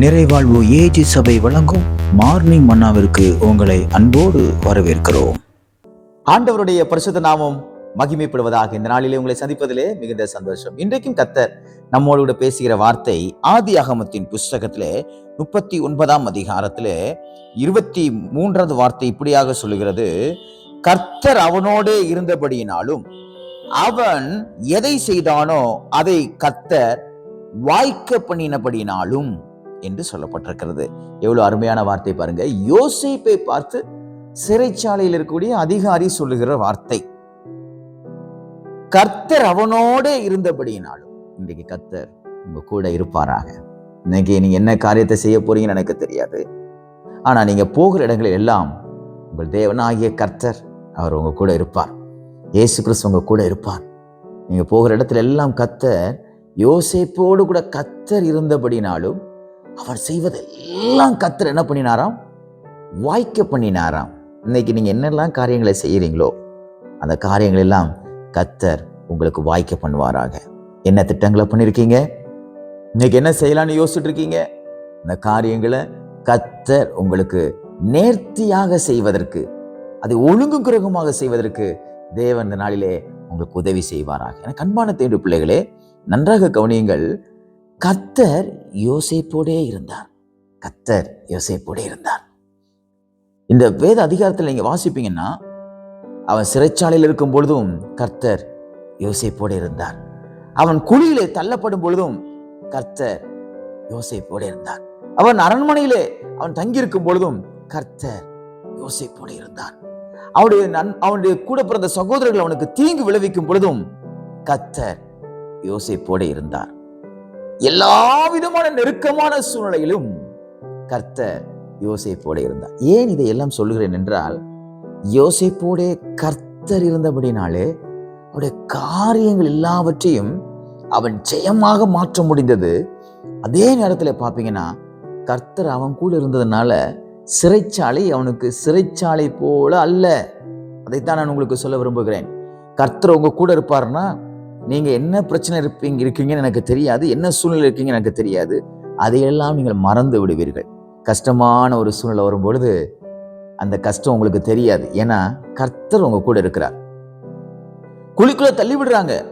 நிறைவாழ்வு AG சபை வழங்கும் morning மன்னாவிற்கு உங்களை அன்போடு வரவேற்கிறோம். ஆண்டவருடைய பரிசுத்த நாமம் மகிமைப்படுவதாக இந்த நாளிலே உங்களை சந்திப்பதிலே மிகுந்த சந்தோஷம். இன்றைக்கும் கத்தர் நம்மோடு கூட பேசுகிற வார்த்தை ஆதி அகமத்தின் புஸ்தகத்திலே முப்பத்தி ஒன்பதாம் அதிகாரத்திலே இருபத்தி மூன்றாவது வார்த்தை இப்படியாக சொல்லுகிறது. கர்த்தர் அவனோடே இருந்தபடியினாலும் அவன் எதை செய்தானோ அதை கத்தர் வாய்க்க பண்ணினபடினாலும் என்று சொல்லப்பட்டிருக்கிறது. எவ்வளவு அருமையான வார்த்தை பாருங்க. யோசிப்பை பார்த்து சிறைச்சாலையில் இருக்கக்கூடிய அதிகாரி சொல்லுகிற வார்த்தை. கர்த்தர் அவனோட இருந்தபடியினாலும் இன்றைக்கு கர்த்தர் உங்க கூட இருப்பாராக. இன்னைக்கு நீங்க என்ன காரியத்தை செய்ய போறீங்கன்னு எனக்கு தெரியாது. ஆனா நீங்க போகிற இடங்களில் எல்லாம் உங்கள் தேவனாகிய கர்த்தர் அவர் உங்க கூட இருப்பார். இயேசு கிறிஸ்து உங்க கூட இருப்பார். நீங்க போகிற இடத்துல எல்லாம் கர்த்தர் யோசிப்போடு கூட கர்த்தர் இருந்தபடினாலும் அவர் செய்வதெல்லாம் கத்தர் என்ன பண்ணினாராம்? வாய்க்க பண்ணினாராம். இன்னைக்கு நீங்கள் என்னெல்லாம் காரியங்களை செய்கிறீங்களோ அந்த காரியங்கள் எல்லாம் கத்தர் உங்களுக்கு வாய்க்க பண்ணுவாராக. என்ன திட்டங்களை பண்ணியிருக்கீங்க இன்னைக்கு என்ன செய்யலாம்னு யோசிச்சுட்டு இருக்கீங்க இந்த காரியங்களை கத்தர் உங்களுக்கு நேர்த்தியாக செய்வதற்கு அதை ஒழுங்கு கிரகமாக செய்வதற்கு தேவன் இந்த நாளிலே உங்களுக்கு உதவி செய்வாராக. எனக்கு அன்பான தேடு பிள்ளைகளே நன்றாக கவனியுங்கள் கத்தர் யோசேப்போடே இருந்தார். கத்தர் யோசேப்போடே இருந்தார். இந்த வேத அதிகாரத்தில் நீங்க வாசிப்பீங்கன்னா அவன் சிறைச்சாலையில் இருக்கும் பொழுதும் கர்த்தர் யோசேப்போடு இருந்தார். அவன் குழியிலே தள்ளப்படும் பொழுதும் கர்த்தர் யோசேப்போடு இருந்தார். அவன் அரண்மனையிலே அவன் தங்கியிருக்கும் பொழுதும் கர்த்தர் யோசேப்போடு இருந்தார். அவனுடைய நன் அவனுடைய கூட பிறந்த சகோதரர்கள் அவனுக்கு தீங்கு விளைவிக்கும் பொழுதும் கர்த்தர் யோசேப்போடு இருந்தார். எல்லா விதமான நெருக்கமான சூழ்நிலையிலும் கர்த்தர் யோசிப்போட இருந்தார். ஏன் இதை எல்லாம் சொல்லுகிறேன் என்றால் யோசேப்போடே கர்த்தர் இருந்தபடினாலே அவருடைய காரியங்கள் எல்லாவற்றையும் அவன் ஜெயமாக மாற்ற முடிந்தது. அதே நேரத்தில் பார்ப்பீங்கன்னா கர்த்தர் அவன் கூட இருந்ததுனால சிறைச்சாலை அவனுக்கு சிறைச்சாலை போல அல்ல. அதைத்தான் நான் உங்களுக்கு சொல்ல விரும்புகிறேன். கர்த்தர் உங்க கூட இருப்பாருன்னா நீங்கள் என்ன பிரச்சனை இருப்பீங்க இருக்கீங்கன்னு எனக்கு தெரியாது என்ன சூழ்நிலை இருக்கீங்கன்னு எனக்கு தெரியாது. அதையெல்லாம் நீங்கள் மறந்து விடுவீர்கள். கஷ்டமான ஒரு சூழ்நிலை வரும்பொழுது அந்த கஷ்டம் உங்களுக்கு தெரியாது. ஏன்னா கர்த்தர் உங்க கூட இருக்கிறார். குழிக்குள்ள தள்ளி விடுறாங்க.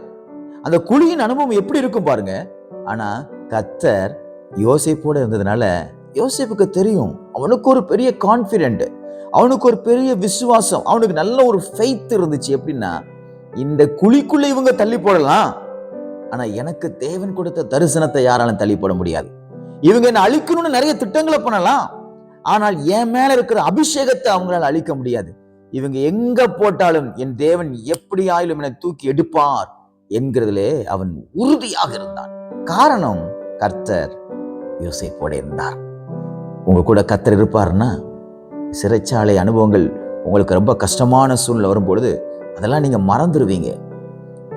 அந்த குழியின் அனுபவம் எப்படி இருக்கும் பாருங்க. ஆனா கர்த்தர் யோசேப்போட இருந்ததுனால யோசிப்புக்கு தெரியும். அவனுக்கு ஒரு பெரிய கான்ஃபிடென்ட் அவனுக்கு ஒரு பெரிய விசுவாசம் அவனுக்கு நல்ல ஒரு ஃபெய்த் இருந்துச்சு எப்படின்னா இந்த குழிக்குள்ள இவங்க தள்ளி போடலாம். ஆனா எனக்கு தேவன் கொடுத்த தரிசனத்தை யாராலும் தள்ளி போட முடியாது. இவங்க என்ன அழிக்கணும்னு நிறைய திட்டங்களை பண்ணலாம். ஆனால் என் மேல இருக்கிற அபிஷேகத்தை அவங்களால அழிக்க முடியாது. இவங்க எங்க போட்டாலும் என் தேவன் எப்படி ஆயிலும் என தூக்கி எடுப்பார் என்கிறதிலே அவன் உறுதியாக இருந்தான். காரணம் கர்த்தர் யோசிப்போட இருந்தார். உங்க கூட கர்த்தர் இருப்பார்னா சிறைச்சாலை அனுபவங்கள் உங்களுக்கு ரொம்ப கஷ்டமான சூழ்நிலை வரும்பொழுது அதெல்லாம் நீங்கள் மறந்துடுவீங்க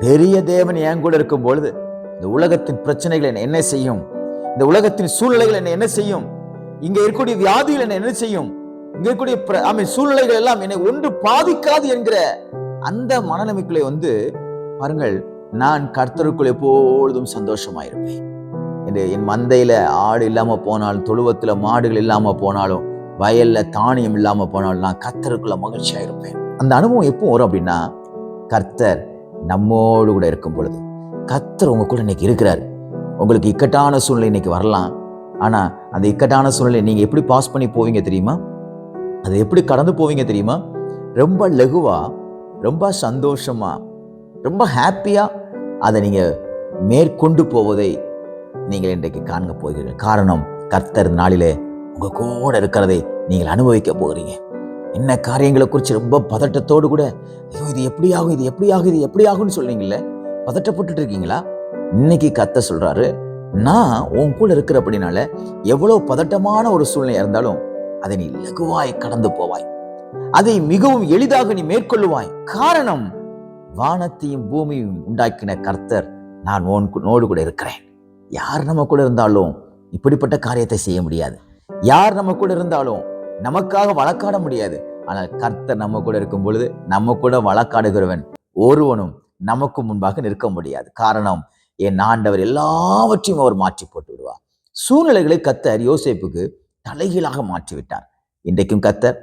பெரிய தேவன் என் கூட இருக்கும் பொழுது இந்த உலகத்தின் பிரச்சனைகள் என்ன என்ன செய்யும்? இந்த உலகத்தின் சூழ்நிலைகள் என்ன என்ன செய்யும்? இங்கே இருக்கக்கூடிய வியாதிகள் என்ன என்ன செய்யும்? இங்கே இருக்கக்கூடிய பிர- ஆமை சூழ்நிலைகள் எல்லாம் என்னை ஒன்று பாதிக்காது என்கிற அந்த மனநமைக்குள்ளே வந்து பாருங்கள் நான் கர்த்தருக்குள் எப்பொழுதும் சந்தோஷமாயிருப்பேன். என்று என் மந்தையில ஆடு இல்லாமல் போனாலும் தொழுவத்தில் மாடுகள் இல்லாமல் போனாலும் வயல்ல தானியம் இல்லாமல் போனாலும் நான் கர்த்தருக்குள்ள மகிழ்ச்சியாக இருப்பேன் அந்த அனுபவம் எப்போ வரும் அப்படின்னா கர்த்தர் நம்மோடு கூட இருக்கும் பொழுது. கர்த்தர் உங்கள் கூட இன்றைக்கி இருக்கிறார். உங்களுக்கு இக்கட்டான சூழ்நிலை இன்னைக்கு வரலாம். ஆனால் அந்த இக்கட்டான சூழ்நிலை நீங்கள் எப்படி பாஸ் பண்ணி போவீங்க தெரியுமா? அதை எப்படி கடந்து போவீங்க தெரியுமா? ரொம்ப லகுவாக ரொம்ப சந்தோஷமாக ரொம்ப ஹாப்பியாக அதை நீங்கள் மேற்கொண்டு போவதை நீங்கள் இன்றைக்கு காண்க போகிறீர்கள். காரணம் கர்த்தர் நாளிலே உங்கள் கூட இருக்கிறதை நீங்கள் அனுபவிக்க போகிறீங்க. என்ன காரியங்களை குறித்து ரொம்ப பதட்டத்தோடு கூட ஐயோ இது எப்படி ஆகும் இது எப்படி ஆகும் இது எப்படி ஆகும்னு சொல்றீங்கல்ல? பதட்டப்பட்டுட்டு இருக்கீங்களா இன்னைக்கு கத்த சொல்கிறாரு நான் உன் கூட இருக்கிறபடினால எவ்வளோ பதட்டமான ஒரு சூழ்நிலை இருந்தாலும் அதை நீ லகுவாய் கடந்து போவாய். அதை மிகவும் எளிதாக நீ மேற்கொள்ளுவாய். காரணம் வானத்தையும் பூமியையும் உண்டாக்கின கர்த்தர் நான் உன் நோடு கூட இருக்கிறேன். யார் நம்ம கூட இருந்தாலும் இப்படிப்பட்ட காரியத்தை செய்ய முடியாது. யார் நம்ம கூட இருந்தாலும் நமக்காக வழக்காட முடியாது. ஆனால் கர்த்தர் நம்ம கூட இருக்கும் பொழுது நம்ம கூட வழக்காடுகிறவன் ஒருவனும் நமக்கு முன்பாக நிற்க முடியாது. காரணம் என் ஆண்டவர் எல்லாவற்றையும் அவர் மாற்றி போட்டு விடுவார். சூழ்நிலைகளை கத்தர் யோசேப்புக்கு தலைகீழாக மாற்றிவிட்டார் இன்றைக்கும் கத்தர்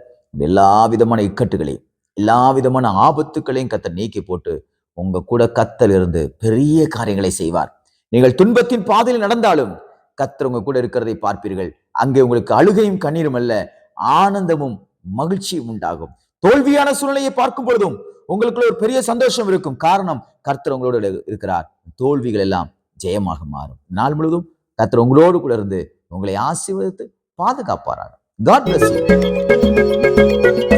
எல்லா விதமான இக்கட்டுகளையும் எல்லா விதமான ஆபத்துக்களையும் கத்தர் நீக்கி போட்டு உங்க கூட கத்தல் இருந்து பெரிய காரியங்களை செய்வார். நீங்கள் துன்பத்தின் பாதையில் நடந்தாலும் கத்தர் உங்க கூட இருக்கிறதை பார்ப்பீர்கள். அங்கே உங்களுக்கு அழுகையும் கண்ணீரும் அல்ல ஆனந்தமும் மகிழ்ச்சியும் உண்டாகும். தோல்வியான சூழ்நிலையை பார்க்கும் பொழுதும் உங்களுக்குள்ள ஒரு பெரிய சந்தோஷம் இருக்கும். காரணம் கர்த்தர் உங்களோடு இருக்கிறார். தோல்விகள் எல்லாம் ஜெயமாக மாறும். நாள் முழுவதும் கர்த்தர் உங்களோடு கூட இருந்து உங்களை ஆசீர்வதித்து பாதுகாப்பாராக. God plus